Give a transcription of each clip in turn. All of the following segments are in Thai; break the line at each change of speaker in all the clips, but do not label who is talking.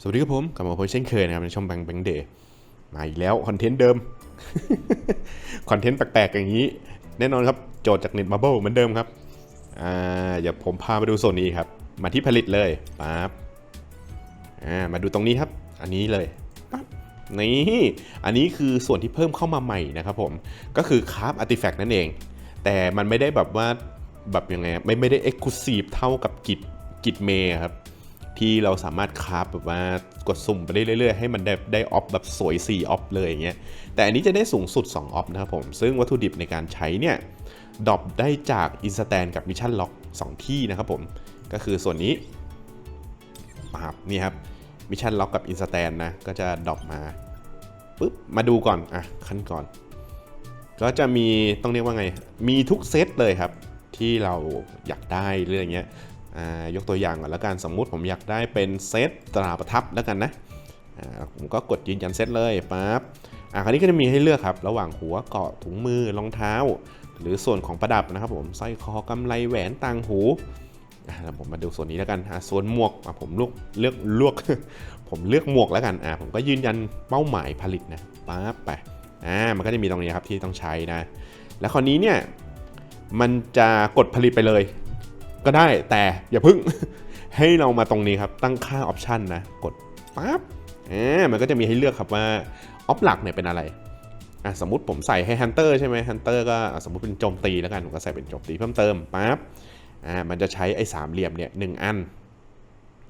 สวัสดีครับผมกลับมาพบเช่นเคยนะครับในช่องแบงค์แบงค์เดย์มาอีกแล้วคอนเทนต์เดิมคอนเทนต์แปลกๆอย่างนี้ แน่นอนครับโจทย์จากเน็ตบับเบิลเหมือนเดิมครับอ่าอย่าผมพามาดูโซนนี้ครับ มาที่ผลิตเลยปั๊บอ่ามาดูตรงนี้ครับ อันนี้เลยปั๊บนี่อันนี้คือส่วนที่เพิ่มเข้ามาใหม่นะครับผมก็คือคราฟอาร์ติแฟกต์นั่นเอง แต่มันไม่ได้แบบว่าแบบยังไงไม่ไม่ได้เอ็กซ์คลูซีฟเท่ากับกิจกิจเมย์ครับ ที่เราสามารถคราฟแบบว่ากดสุ่มไปได้เรื่อยๆ ให้มันได้ได้ออฟแบบสวย4ออฟเลยอย่างเงี้ยแต่อันนี้จะได้สูงสุด2ออฟนะครับผม ซึ่งวัตถุดิบในการใช้เนี่ยดรอปได้จากอินสแตนกับมิชชั่นล็อก2ที่นะครับผมก็คือส่วนนี้ครับนี่ครับมิชชั่นล็อกกับอินสแตนนะก็จะดรอปมาปุ๊บมาดูก่อนอะขั้นก่อน ก็จะมีต้องเรียกว่าไงมีทุกเซตเลยครับที่เราอยากได้เรื่องเงี้ย ยกตัวอย่างก่อนแล้วกันสมมุติผมอยากได้เป็นเซตตราประทับแล้วกันนะผมก็กดยืนยันเซตเลยปั๊บอ่าคราวนี้ก็จะมีให้เลือกครับ ระหว่างหัวเกาะถุงมือรองเท้า หรือส่วนของประดับนะครับผมสร้อยคอกำไลแหวนต่างหูอ่าผมมาดูส่วนนี้แล้วกันส่วนหมวกผมเลือกเลือกเลือกผมเลือกหมวกแล้วกันอ่าผมก็ยืนยันเป้าหมายผลิตนะปั๊บไปอ่ามันก็จะมีตรงนี้ครับที่ต้องใช้นะ แล้วคราวนี้เนี่ยมันจะกดผลิตไปเลย ก็ได้แต่อย่าพึ่ง ให้เรามาตรงนี้ครับ ตั้งค่าออปชันนะ กดปั๊บอ่ามันก็จะมีให้เลือกครับว่าออฟหลักเนี่ยเป็นอะไรอะสมมติผมใส่ให้ฮันเตอร์ใช่ไหมฮันเตอร์ก็สมมติเป็นโจมตีแล้วกันผมก็ใส่เป็นโจมตีเพิ่มเติมปั๊บอ่ามันจะใช้ไอ้สามเหลี่ยมเนี่ยหนึ่งอัน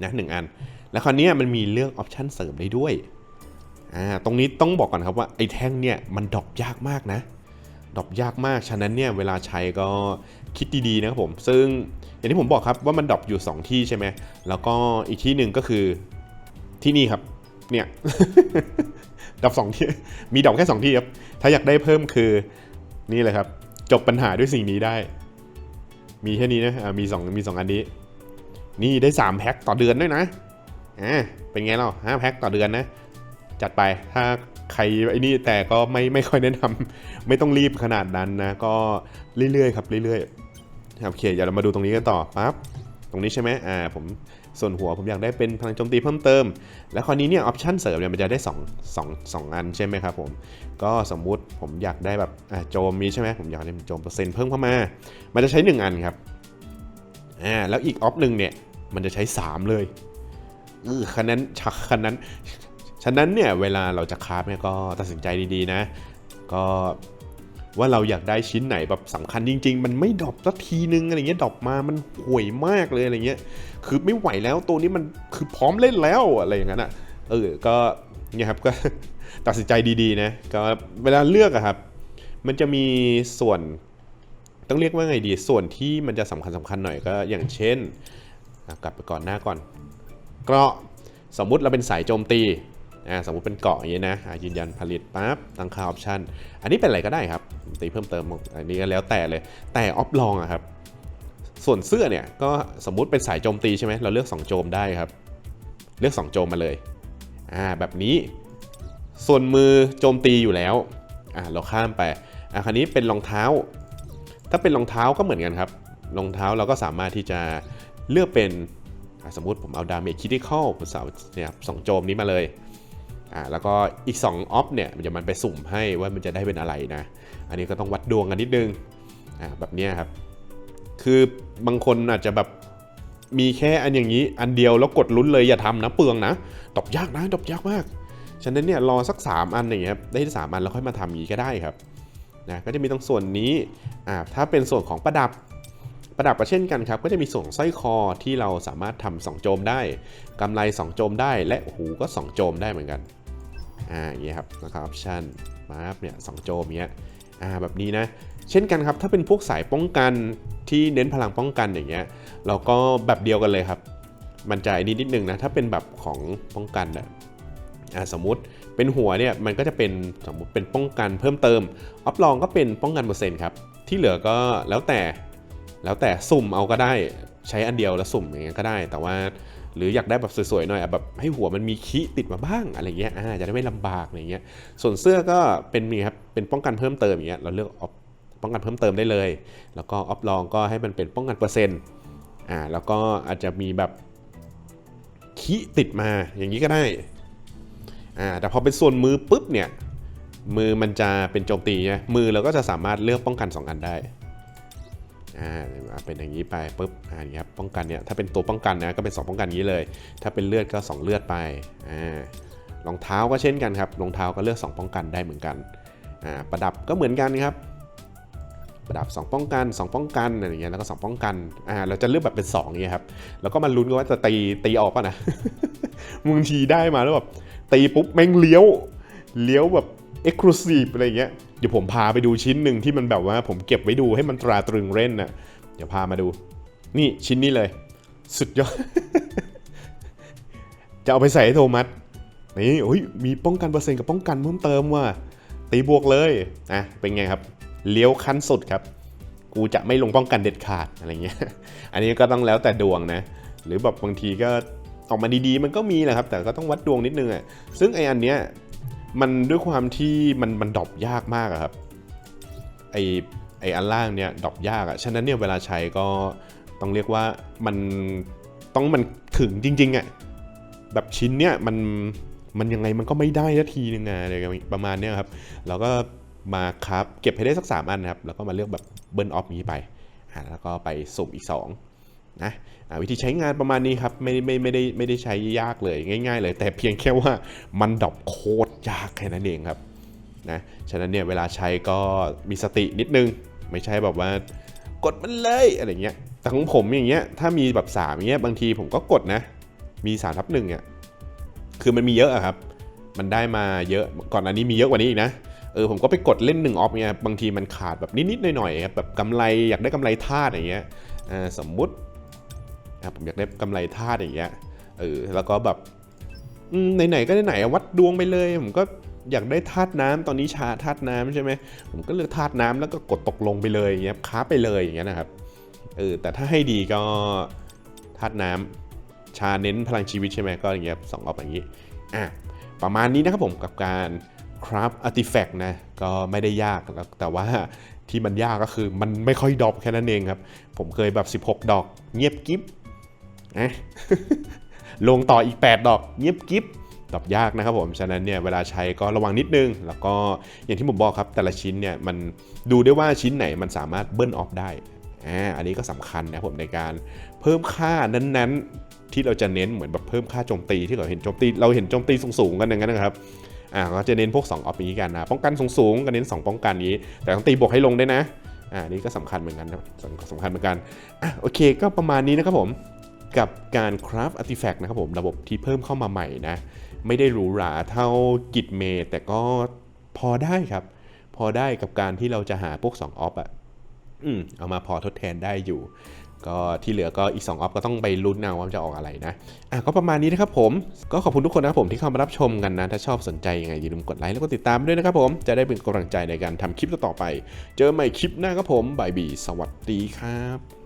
นะหนึ่งอัน แล้วคราวนี้มันมีเลือกออปชันเสริมได้ด้วยอ่าตรงนี้ต้องบอกก่อนครับว่าไอ้แท่งเนี่ยมันดรอปยากมากนะ ดรอปยากมาก ฉะนั้นเนี่ยเวลาใช้ก็คิดดีๆนะครับผม ซึ่งอย่างที่ผมบอกครับว่ามันดรอปอยู่ 2 ที่ใช่ไหม แล้วก็อีกที่หนึ่งก็คือที่นี่ครับ เนี่ยดรอปสองที่ มีดรอปแค่2ที่ครับ ถ้าอยากได้เพิ่มคือนี่เลยครับ จบปัญหาด้วยสิ่งนี้ได้ มีแค่นี้นะอ่ามี2มี 2 อันนี้ นี่ได้3แพ็คต่อเดือนด้วยนะอ่าเป็นไงเราห้าแพ็คต่อเดือนนะ จัดไปถ้า ใครไอ้นี่แต่ก็ไม่ไม่ค่อยแนะนำไม่ต้องรีบขนาดนั้นนะ ก็เรื่อยๆครับเรื่อยๆครับโอเคเดี๋ยวเรามาดูตรงนี้กันต่อปั๊บตรงนี้ใช่ไหมอ่าผมส่วนหัวผมอยากได้เป็นพลังโจมตีเพิ่มเติม แล้วคราวนี้เนี่ยออปชันเสริมเนี่ยมันจะได้2 2 2อันใช่ไหมครับผม ก็สมมุติผมอยากได้แบบอ่าโจมมีใช่ไหมผมอยากได้โจมเปอร์เซ็นต์เพิ่มเข้ามา มันจะใช้ 1 อันครับอ่าแล้วอีกออฟหนึ่งเนี่ยมันจะใช้ 3 เลยเออคันนั้นชักคันนั้น ฉะนั้นเนี่ยเวลาเราจะคราฟเนี่ยก็ตัดสินใจดีๆนะ ก็ว่าเราอยากได้ชิ้นไหนแบบสำคัญจริง ๆ มันไม่ดรอปสักทีนึงอะไรเงี้ยดรอปมามันห่วยมากเลยอะไรเงี้ย คือไม่ไหวแล้วตัวนี้มันคือพร้อมเล่นแล้วอะไรอย่างนั้นอะ เออ ก็เนี่ยครับก็ตัดสินใจดีๆนะ ก็เวลาเลือกอะครับ มันจะมีส่วนต้องเรียกว่าไงดี ส่วนที่มันจะสำคัญสำคัญหน่อยก็อย่างเช่น กลับไปก่อนหน้าก่อน เกราะสมมุติเราเป็นสายโจมตี สมมติเป็นเกาะอย่างนี้นะยืนยันผลิตปั๊บตั้งค่าออปชันอันนี้เป็นอะไรก็ได้ครับตีเพิ่มเติมอันนี้ก็แล้วแต่เลย แต่ออฟลองอะครับ ส่วนเสื้อเนี่ยก็สมมุติเป็นสายโจมตีใช่ไหมเราเลือก 2 โจมได้ครับ เลือก 2 โจมมาเลยอ่าแบบนี้ ส่วนมือโจมตีอยู่แล้วอ่าเราข้ามไปอ่าคราวนี้เป็นรองเท้า ถ้าเป็นรองเท้าก็เหมือนกันครับรองเท้าเราก็สามารถที่จะเลือกเป็นสมมุติผมเอาดาเมจคิดิคอลผมสาวเนี่ยสองโจมนี้มาเลย อ่าแล้วก็อีก2ออฟเนี่ยมันจะมันไปสุ่มให้ว่ามันจะได้เป็นอะไรนะ อันนี้ก็ต้องวัดดวงกันนิดนึงอ่าแบบนี้ครับ คือบางคนอาจจะแบบมีแค่อันอย่างนี้อันเดียวแล้วกดลุ้นเลยอย่าทำนะเปลืองนะดอกยากนะดอกยากมาก ฉะนั้นเนี่ยรอสัก 3 อันอย่างเงี้ยได้สามอันแล้วค่อยมาทำอย่างนี้ก็ได้ครับนะก็จะมีตรงส่วนนี้อ่าถ้าเป็นส่วนของประดับประดับก็เช่นกันครับ ก็จะมีส่วนสร้อยคอที่เราสามารถทำสองโจมได้กำไร 2 โจมได้และหูก็ 2 โจมได้เหมือนกัน อ่าอย่างเงี้ยครับนะครับออปชันมารับเนี่ยสองโจมเงี้ยอ่าแบบนี้นะ เช่นกันครับถ้าเป็นพวกสายป้องกันที่เน้นพลังป้องกันอย่างเงี้ยเราก็แบบเดียวกันเลยครับ มันจะนิดนิดนึงนะถ้าเป็นแบบของป้องกันอะอ่าสมมติเป็นหัวเนี่ยมันก็จะเป็นสมมติเป็นป้องกันเพิ่มเติมออฟลองก็เป็นป้องกันเปอร์เซ็นต์ครับที่เหลือก็แล้วแต่แล้วแต่สุ่มเอาก็ได้ใช้อันเดียวแล้วสุ่มอย่างเงี้ยก็ได้ แต่ว่า หรืออยากได้แบบสวยๆหน่อยแบบให้หัวมันมีคิติดมาบ้างอะไรเงี้ยอ่าจะได้ไม่ลำบากอะไรเงี้ยส่วนเสื้อก็เป็นมีครับเป็นป้องกันเพิ่มเติมอย่างเงี้ยเราเลือกออฟป้องกันเพิ่มเติมได้เลย แล้วก็ออฟลองก็ให้มันเป็นป้องกันเปอร์เซ็นต์อ่าแล้วก็อาจจะมีแบบคิติดมาอย่างนี้ก็ได้อ่าแต่พอเป็นส่วนมือปุ๊บเนี่ยมือมันจะเป็นโจมตีนะมือเราก็จะสามารถเลือกป้องกันสองอันได้ อ่าเป็นอย่างนี้ไปปุ๊บอ่าอย่างนี้ครับป้องกันเนี่ยถ้าเป็นตัวป้องกันนะก็เป็นสองป้องกันนี้เลย ถ้าเป็นเลือดก็สองเลือดไปอ่ารองเท้าก็เช่นกันครับรองเท้าก็เลือกสองป้องกันได้เหมือนกันอ่าประดับก็เหมือนกันครับ ประดับ 2 ป้องกัน 2 ป้องกันอะไรอย่างเงี้ยแล้วก็ 2 ป้องกันอ่าเราจะเลือกแบบเป็น2อย่างเงี้ยครับแล้วก็มาลุ้นกันว่าจะตีตีออกป่ะนะบางทีได้มาแล้วแบบตีปุ๊บแม่งเลี้ยวเลี้ยวแบบ เอ็กซ์คลูซีฟอะไรอย่างเงี้ยเดี๋ยวผมพาไปดูชิ้นหนึ่งที่มันแบบว่าผมเก็บไว้ดูให้มันตราตรึงเล่นน่ะเดี๋ยวพามาดู นี่ชิ้นนี้เลย สุดยอด จะเอาไปใส่ให้โทมัสนี่โอ้ยมีป้องกันเปอร์เซ็นต์กับป้องกันเพิ่มเติมว่ะตีบวกเลยอะเป็นไงครับ เลี้ยวขั้นสุดครับ กูจะไม่ลงป้องกันเด็ดขาดอะไรเงี้ย อันนี้ก็ต้องแล้วแต่ดวงนะ หรือแบบบางทีก็ออกมาดีๆ มันก็มีแหละครับ แต่ก็ต้องวัดดวงนิดนึงอะซึ่งไออันเนี้ย มันด้วยความที่มันมันดรอปยากมากอะครับไอไออันล่างเนี่ยดรอปยากอะฉะนั้นเนี่ยเวลาใช้ก็ต้องเรียกว่ามันต้องมันถึงจริงๆอะแบบชิ้นเนี่ยมันมันยังไงมันก็ไม่ได้สักทีนึงอะอะไรประมาณเนี้ยครับแล้วก็มาครับเก็บให้ได้สัก 3 อันนะครับแล้วก็มาเลือกแบบเบิร์นออฟนี้ไปแล้วก็ไปสุ่มอีก 2 นะวิธีใช้งานประมาณนี้ครับไม่ไม่ไม่ได้ไม่ได้ใช้ยากเลยง่าย ๆ เลย แต่เพียงแค่ว่ามันดอปโคตรยากแค่นั้นเองครับนะฉะนั้นเนี่ยเวลาใช้ก็มีสตินิดนึง ไม่ใช่แบบว่ากดมันเลยอะไรเงี้ยแต่ของผมอย่างเงี้ยถ้ามีแบบ3อย่างเงี้ยบางทีผมก็กดนะ มี3ทับหนึ่งอะคือมันมีเยอะอะครับมันได้มาเยอะก่อนอันนี้มีเยอะกว่านี้อีกนะเออผมก็ไปกดเล่น1ออฟเนี่ยบางทีมันขาดแบบนิดๆหน่อยๆครับแบบกำไรอยากได้กำไรธาตุอย่างเงี้ยสมมุติ อะผมอยากได้กำไรธาตุอย่างเงี้ยเออแล้วก็แบบไหนๆก็ไหนๆวัดดวงไปเลยผมก็อยากได้ธาตุน้ำตอนนี้ชาธาตุน้ำใช่ไหมผมก็เลือกธาตุน้ำแล้วก็กดตกลงไปเลยอย่างเงี้ยค้าไปเลยอย่างเงี้ยนะครับเออแต่ถ้าให้ดีก็ธาตุน้ำชาเน้นพลังชีวิตใช่ไหมก็อย่างเงี้ยสองออฟอย่างงี้อะประมาณนี้นะครับผมกับการครับอาร์ติแฟกต์นะก็ไม่ได้ยากแล้วแต่ว่าที่มันยากก็คือมันไม่ค่อยดอปแค่นั้นเองครับ ผมเคยแบบ 16 ดอก เงียบกิฟ นะลงต่ออีก 8 ดอกเงียบกิฟดอปยากนะครับผมฉะนั้นเนี่ยเวลาใช้ก็ระวังนิดนึง แล้วก็อย่างที่ผมบอกครับแต่ละชิ้นเนี่ยมันดูได้ว่าชิ้นไหนมันสามารถเบิ้ลออฟได้อ่าอันนี้ก็สำคัญนะผมในการเพิ่มค่านั้นๆ ที่เราจะเน้นเหมือนแบบเพิ่มค่าโจมตีที่เราเห็นโจมตีเราเห็นโจมตีสูงๆกันอย่างนั้นนะครับอ่าก็จะเน้นพวก2ออฟนี้กันนะป้องกันสูงๆก็เน้น 2 ป้องกันนี้ แต่ต้องตีบวกให้ลงได้นะอ่านี่ก็สำคัญเหมือนกันนะสำสำคัญเหมือนกันอะโอเคก็ประมาณนี้นะครับผม กับการคราฟอาร์ติแฟกต์นะครับผมระบบที่เพิ่มเข้ามาใหม่นะ ไม่ได้หรูหราเท่ากิจเมแต่ก็พอได้ครับ พอได้กับการที่เราจะหาพวก2ออฟอะอืมเอามาพอทดแทนได้อยู่ ก็ที่เหลือก็อีก 2 ออฟก็ต้องไปลุ้นเอาว่าจะออกอะไรนะ อะก็ประมาณนี้นะครับผม ก็ขอบคุณทุกคนนะครับผมที่เข้ามารับชมกันนะ ถ้าชอบสนใจยังไงอย่าลืมกดไลค์แล้วก็ติดตามด้วยนะครับผม จะได้เป็นกำลังใจในการทำคลิปต่อไป เจอใหม่คลิปหน้าครับผมบายบี สวัสดีครับ